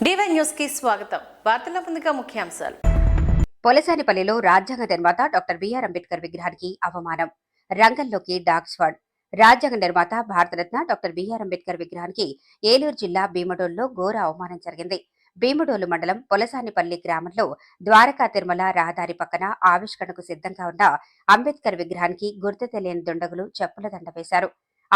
DY న్యూస్కి స్వాగతం. వార్తల ముందుగా ముఖ్యాంశాలు. పొలసానిపల్లిలో రాజ్యాంగ నిర్మాత డాక్టర్ బిఆర్ అంబేద్కర్ విగ్రహానికి అవమానం. రంగంలోకి డాగ్ రాజ్యాంగ నిర్మాత భారతరత్న డాక్టర్ బిఆర్ అంబేద్కర్ విగ్రహానికి ఏలూరు జిల్లా భీమడోల్లో ఘోర అవమానం జరిగింది. భీమడోలు మండలం పొలసానిపల్లి గ్రామంలో ద్వారకా తిరుమల రహదారి పక్కన ఆవిష్కరణకు సిద్ధంగా ఉన్న అంబేద్కర్ విగ్రహానికి గుర్తు తెలియని దుండగులు చెప్పుల దండ వేశారు.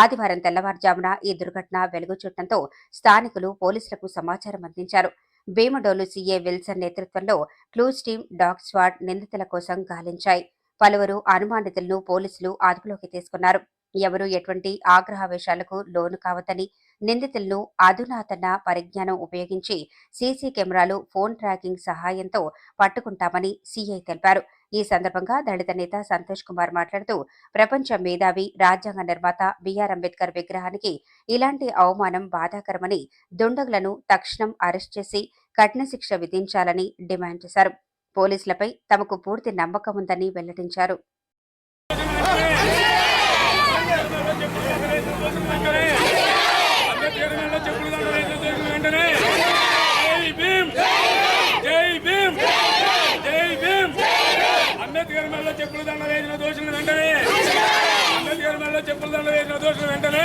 ఆదివారం తెల్లవారుజామున ఈ దుర్ఘటన వెలుగు చూడటంతో స్థానికులు పోలీసులకు సమాచారం అందించారు. భీమడోలు సీఏ విల్సన్ నేతృత్వంలో క్లూజ్ టీం డాగ్ స్వాడ్ నిందితుల కోసం గాలించాయి. పలువురు అనుమానితులను పోలీసులు అదుపులోకి తీసుకున్నారు. ఎవరూ ఎటువంటి ఆగ్రహావేశాలకు లోను కావద్దని నిందితులను అధునాతన పరిజ్ఞానం ఉపయోగించి సీసీ కెమెరాలు ఫోన్ ట్రాకింగ్ సహాయంతో పట్టుకుంటామని సీఐ తెలిపారు. ఈ సందర్భంగా దళిత నేత సంతోష్ కుమార్ మాట్లాడుతూ ప్రపంచ మేధావి రాజ్యాంగ నిర్మాత బిఆర్ అంబేద్కర్ విగ్రహానికి ఇలాంటి అవమానం బాధాకరమని దుండగులను తక్షణం అరెస్ట్ చేసి కఠిన శిక్ష విధించాలని డిమాండ్ చేశారు. పోలీసులపై తమకు పూర్తి నమ్మకం ఉందని వెల్లడించారు అంబేద్కర్ మెడలో చెప్పులు దండ వేసిన దొరికిన వెంటనే జై భీమ్ జై భీమ్ జై భీమ్ అంబేద్కర్ మెడలో చెప్పులు దండ వేసిన దోషుల వెంటనే అంబేద్కర్ మెడలో చెప్పులు దండ వేసిన దోషులు వెంటనే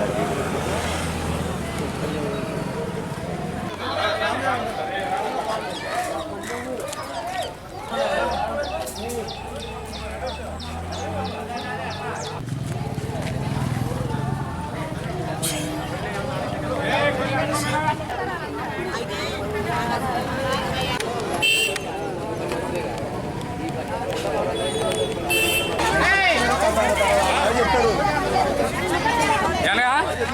Thank you.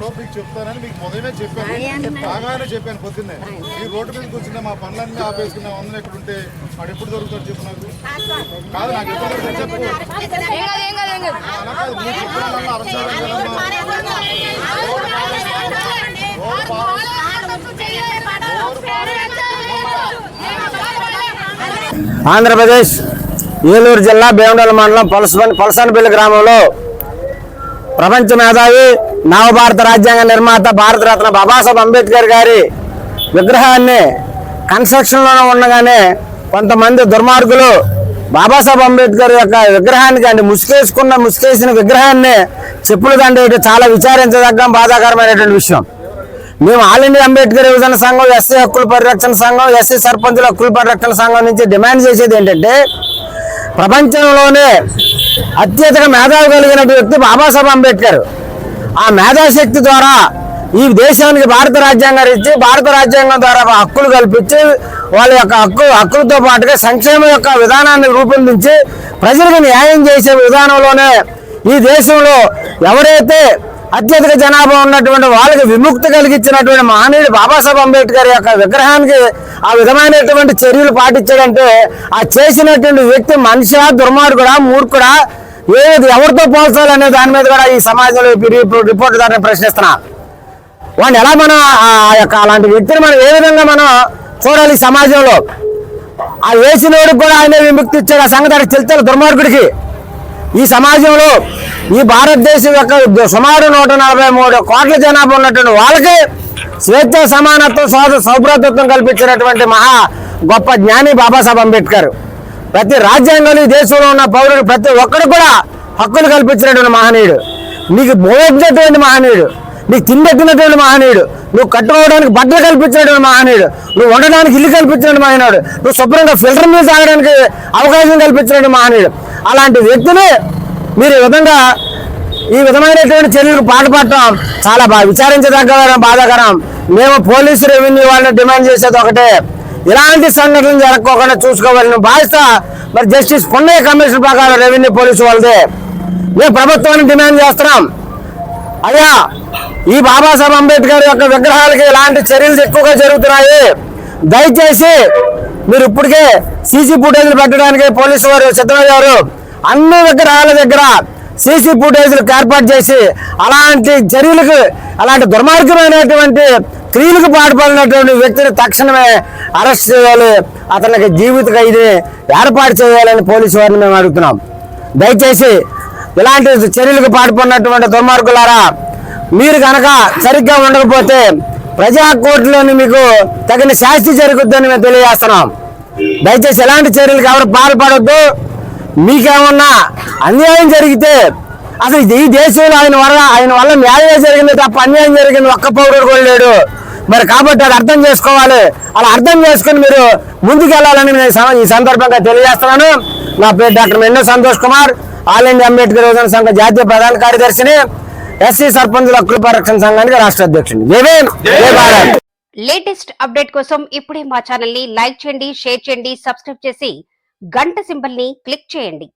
లోపు మీకు చెప్తానని మీకు ఉదయమే చెప్పాను బాగానే చెప్పాను పొద్దున్నే ఈ రోడ్డు మీదకి వచ్చిన మా పనులన్నీ ఆపేసుకున్నా వందలు ఎక్కడ ఉంటే వాడు ఎప్పుడు దొరుకుతాడు చెప్పు నాకు కాదు నాకు ఎప్పుడు చెప్పు అలా కాదు మీరు చెప్పిన. ఆంధ్రప్రదేశ్ ఏలూరు జిల్లా భీమడోల మండలం పలసపల్లి పలసానపల్లి గ్రామంలో ప్రపంచ మేధావి నవభారత రాజ్యాంగ నిర్మాత భారతరత్న బాబాసాహెబ్ అంబేద్కర్ గారి విగ్రహాన్ని కన్స్ట్రక్షన్లో ఉండగానే కొంతమంది దుర్మార్గులు బాబాసాహెబ్ అంబేద్కర్ యొక్క విగ్రహానికి అంటే ముసుకేసుకున్న ముసుకేసిన విగ్రహాన్ని చెప్పులు తండ్రి చాలా విచారించదగ్గ బాధాకరమైనటువంటి విషయం. మేము ఆల్ ఇండియా అంబేద్కర్ యువజన సంఘం ఎస్సీ హక్కుల పరిరక్షణ సంఘం ఎస్సీ సర్పంచుల హక్కుల పరిరక్షణ సంఘం నుంచి డిమాండ్ చేసేది ఏంటంటే ప్రపంచంలోనే అత్యధిక మేధావి కలిగిన వ్యక్తి బాబాసాహెబ్ అంబేద్కర్. ఆ మేధాశక్తి ద్వారా ఈ దేశానికి భారత రాజ్యాంగం ఇచ్చి భారత రాజ్యాంగం ద్వారా హక్కులు కల్పించి వాళ్ళ యొక్క హక్కు హక్కులతో పాటుగా సంక్షేమం యొక్క విధానాన్ని రూపొందించి ప్రజలకు న్యాయం చేసే విధానంలోనే ఈ దేశంలో ఎవరైతే అత్యధిక జనాభా ఉన్నటువంటి వాళ్ళకి విముక్తి కలిగించినటువంటి మహనీయుడు బాబాసాహెబ్ అంబేద్కర్ యొక్క విగ్రహానికి ఆ విధమైనటువంటి చర్యలు పాటించాడంటే ఆ చేసినటువంటి వ్యక్తి మనిషి దుర్మార్గుడా మూర్ఖుడా ఏది ఎవరితో పోల్చాలి అనే దాని మీద కూడా ఈ సమాజంలో రిపోర్ట్ దాన్ని ప్రశ్నిస్తున్నా. వాడిని ఎలా మనం ఆ యొక్క అలాంటి వ్యక్తిని మనం ఏ విధంగా మనం చూడాలి ఈ సమాజంలో? ఆ వేసినోడికి కూడా ఆయన విముక్తి ఇచ్చాడు. ఆ సంగతి ఆయనకు దుర్మార్గుడికి. ఈ సమాజంలో ఈ భారతదేశం యొక్క సుమారు నూట నలభై మూడు కోట్ల జనాభా ఉన్నటువంటి వాళ్ళకి స్వేచ్ఛ సమానత్వం సోద సౌభ్రతత్వం కల్పించినటువంటి మహా గొప్ప జ్ఞాని బాబాసాహెబ్ అంబేద్కర్. ప్రతి రాజ్యాంగంలో ఈ దేశంలో ఉన్న పౌరుడు ప్రతి ఒక్కరు కూడా హక్కులు కల్పించినటువంటి మహనీయుడు. నీకు మోగినటువంటి మహనీయుడు నీకు తిండెత్తినటువంటి మహనీయుడు నువ్వు కట్టుకోవడానికి బట్టలు కల్పించినటువంటి మహనీయుడు నువ్వు ఉండడానికి ఇల్లు కల్పించినటువంటి మహనీయుడు నువ్వు శుభ్రంగా ఫిల్టర్ మీద తాగడానికి అవకాశం కల్పించినటువంటి మహనీయుడు. అలాంటి వ్యక్తిని మీరు ఈ విధంగా ఈ విధమైనటువంటి చర్యలకు పాటుపడటం చాలా బాగా విచారించదగ్గ బాధాకరం. మేము పోలీసు రెవెన్యూ వాళ్ళని డిమాండ్ చేసేది ఒకటే. ఇలాంటి సంఘటనలు జరగకోకుండా చూసుకోవాలని బాధ్యత మరి జస్టిస్ పొన్నయ్య కమిషన్ ప్రకారం రెవెన్యూ పోలీసు వాళ్ళదే. మేము ప్రభుత్వాన్ని డిమాండ్ చేస్తున్నాం. అయ్యా ఈ బాబాసాహెబ్ అంబేద్కర్ యొక్క విగ్రహాలకి ఇలాంటి చర్యలు ఎక్కువగా జరుగుతున్నాయి? దయచేసి మీరు ఇప్పటికే సీసీ ఫుటేజ్లు పెట్టడానికి పోలీసు వారు సిద్ధమయ్యారు. అన్ని విగ్రహాల దగ్గర సీసీ ఫుటేజ్లు ఏర్పాటు చేసి అలాంటి చర్యలకు అలాంటి దుర్మార్గమైనటువంటి క్రియలకు పాటుపడినటువంటి వ్యక్తిని తక్షణమే అరెస్ట్ చేయాలి. అతనికి జీవిత ఖైదీ ఏర్పాటు చేయాలని పోలీసు వారిని మేము అడుగుతున్నాం. దయచేసి ఇలాంటి చర్యలకు పాటుపడినటువంటి దుర్మార్గులారా మీరు కనుక సరిగ్గా ఉండకపోతే ప్రజా కోర్టులోని మీకు తగిన శాస్తి జరుగుద్దని మేము తెలియజేస్తున్నాం. దయచేసి ఎలాంటి చర్యలకు ఎవరు పాల్పడొద్దు. మీకేమన్నా అన్యాయం జరిగితే అసలు ఈ దేశంలో ఆయన వల్ల ఆయన వల్ల న్యాయం జరిగింది తప్ప అన్యాయం జరిగింది ఒక్క పౌరుడు కూడా లేడు. మరి కాబట్టి అది అర్థం చేసుకోవాలి. అలా అర్థం చేసుకుని మీరు ముందుకెళ్ళాలని నేను ఈ సందర్భంగా తెలియజేస్తున్నాను. నా పేరు doctor Mendo Santosh Kumar. All India Ambedkar యువజన సంఘ జాతీయ ప్రధాన కార్యదర్శిని ఎస్సీ సర్పంచుల హక్కుల పరిరక్షణ సంఘానికి రాష్ట్ర అధ్యక్షుడు లేటెస్ట్ అప్డేట్ కోసం ఇప్పుడే మా ఛానల్ని లైక్ చేయండి షేర్ చేయండి సబ్స్క్రైబ్ చేసి గంట సింబల్ని క్లిక్ చేయండి.